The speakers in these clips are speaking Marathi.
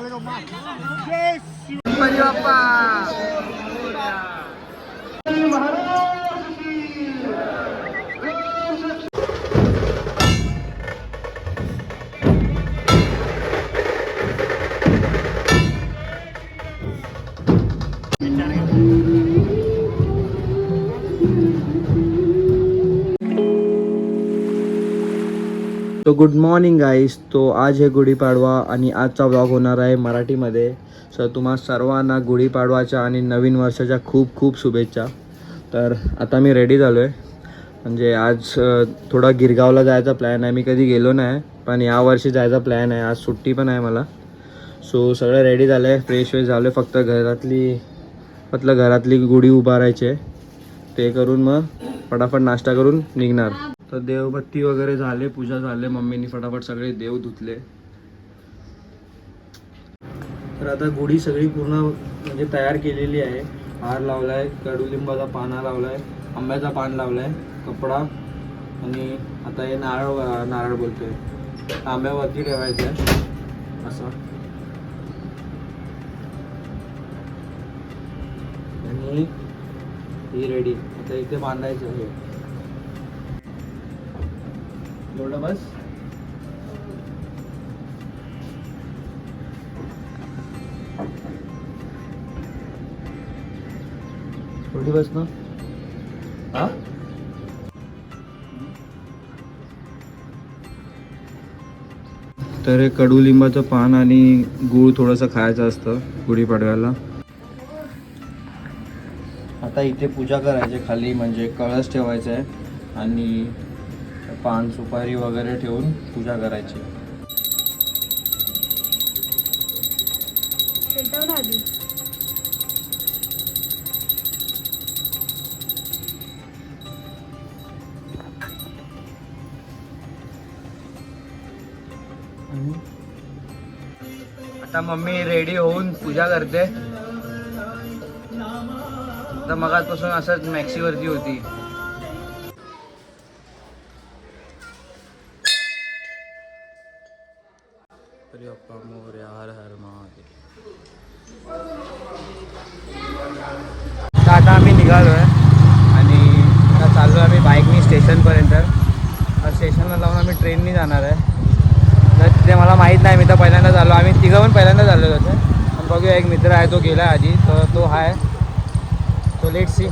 little much. Yes. You... तो गुड मॉर्निंग गाईस तो आज हे गुढीपाडवा आणि आजचा ब्लॉग होणार आहे मराठीमध्ये. सो तुम्हा सर्वांना गुढीपाडवाच्या आणि नवीन वर्षाच्या खूप खूप शुभेच्छा. तर आता मी रेडी झालो आहे म्हणजे आज थोडा गिरगावला जायचा प्लॅन आहे. मी कधी गेलो नाही पण यावर्षी जायचा प्लॅन आहे. आज सुट्टी पण आहे मला. सो सगळं रेडी झालं आहे फ्रेश वेश झालो आहे फक्त घरातली म्हटलं घरातली गुढी उभारायची आहे. ते करून मग फटाफट नाश्ता करून निघणार. तर देवबत्ती वगैरे झाले पूजा झाले मम्मीनी फटाफट सगळे देव धुतले. तर आता गुढी सगळी पूर्ण म्हणजे तयार केलेली आहे. हार लावलाय कडुलिंबाचा पाना लावलाय आंब्याचा पान लावलाय कपडा आणि आता हे नारळ नारळ बोलतोय. आंब्यावरती ठेवायचं आहे असं. आणि ही रेडी आता इथे बांधायचं आहे. एवढं बस. एवढी बस ना. हा? तर कडुलिंबाचं पान आणि गूळ थोडंसं खायचं असतं गुढीपाडव्याला. आता इथे पूजा करायची खाली म्हणजे कळस ठेवायचा आहे आणि पान सुपारी वगैरे ठेवून पूजा करायची. आता मम्मी रेडी होऊन पूजा करते. तर मगाचपासून असंच मॅक्सीवरती होती. स्टेशनपर्यंत स्टेशनला जाऊन आम्ही ट्रेननी जाणार आहे. तर तिथे मला माहीत नाही मी तर पहिल्यांदा झालो आम्ही तिघं पण पहिल्यांदा झालो होते पण बघूया एक मित्र आहे तो गेला आधी तर तो आहे तो लेट सी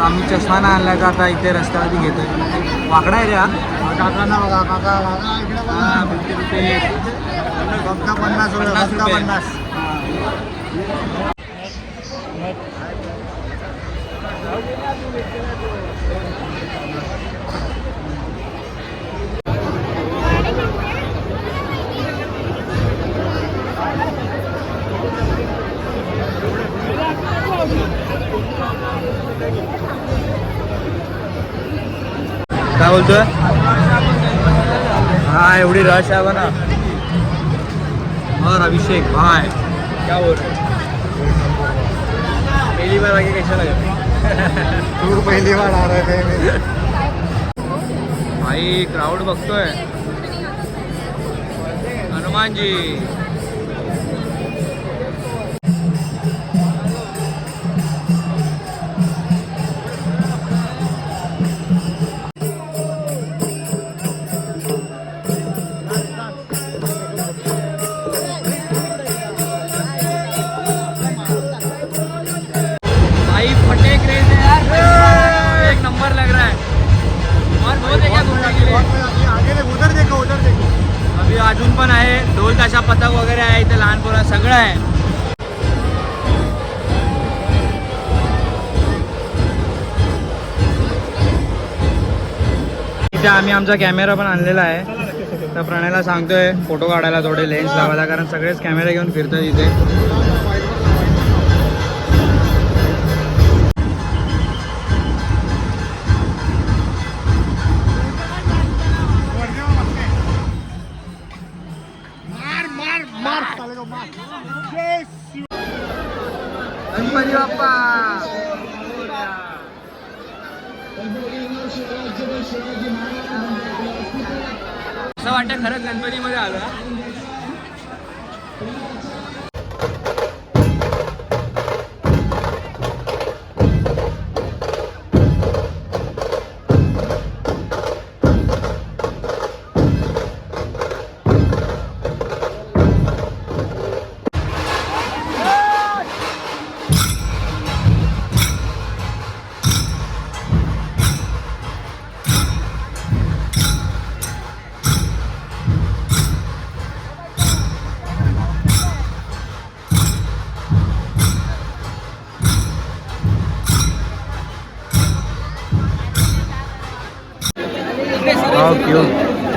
आम्ही चष्मा नाही आणला तर आता इथे रस्त्यावरती घेतोय. वाकडा आहे रे हा. काकांना बघा काका काका इकडे फक्त पन्नास रुपये पन्नास फक्त रुपये. पन्नास. काय बोलतोय? हा एवढी रश आहे बना और अभिषेक भाई क्या बोल रहे पहली बार आगे कैसा लगा टूर पहिली बार आ रहे थे भाई क्राऊड बघतोय. हनुमान जी भाई फटे क्रेज है यार। एक नंबर लग रहा है। और बहुत है क्या घूमने के लिए। आगे देखो उधर देखो उधर देखो। अभी अजून पण आहे ढोल ताशा पथक वगैरे आहे इथे लहान पोरं सगळं आहे. इथे आम्ही आमचा कॅमेरा पण आणलेला आहे. तर प्रणयला सांगतोय फोटो काढायला थोडे लेन्स लावायला कारण सगळेच कॅमेरा घेऊन फिरतात इथे असं वाटतं खरंच गणपतीमध्ये आलो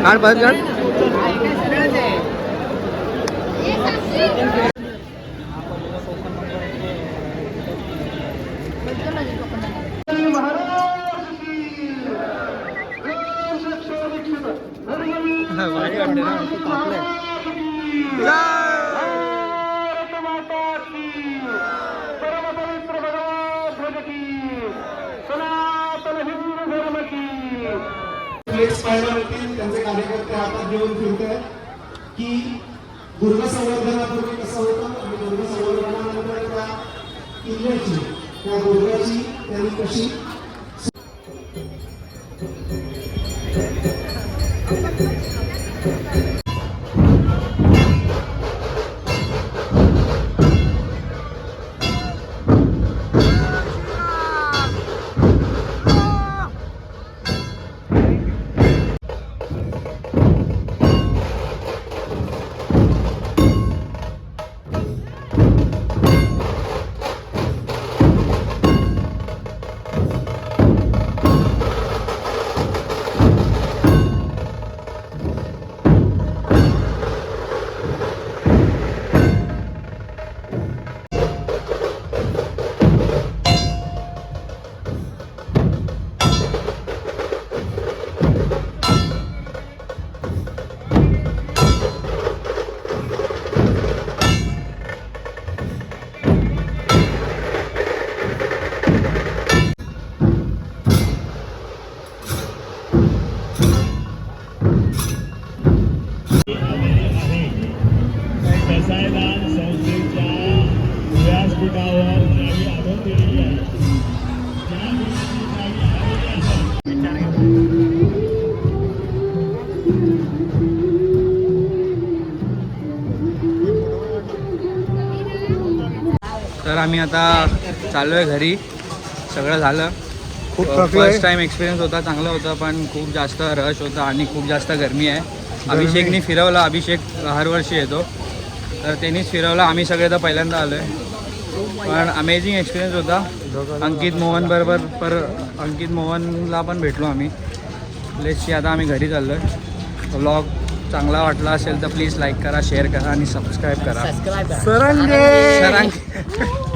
काढ बस काढ भारी वाटते ना. फ्लेक्स पाहायला होतील त्यांचे कार्यकर्ते हातात घेऊन फिरत की दुर्ग संवर्धनापूर्वी कसं होतं? आणि दुर्ग संवर्धनानंतर त्या किल्ल्याची त्या दुर्गाची त्यांनी कशी आम्ही आता चाललो आहे घरी. सगळं झालं. खूप फर्स्ट टाइम एक्सपिरियन्स होता चांगला होता पण खूप जास्त रश होता आणि खूप जास्त गरमी आहे. अभिषेकने फिरवला अभिषेक हर वर्षी येतो. तर त्यांनीच फिरवला. आम्ही सगळे तर पहिल्यांदा आलो आहे पण अमेझिंग एक्सपिरियन्स होता. अंकित मोहन बरोबर पर अंकित मोहनला पण भेटलो आम्ही. लेटची आता आम्ही घरी चाललो आहे व्लॉग चांगला वाटला असेल तर प्लीज लाईक करा शेअर करा आणि सबस्क्राईब करा. सरंगे! सरांग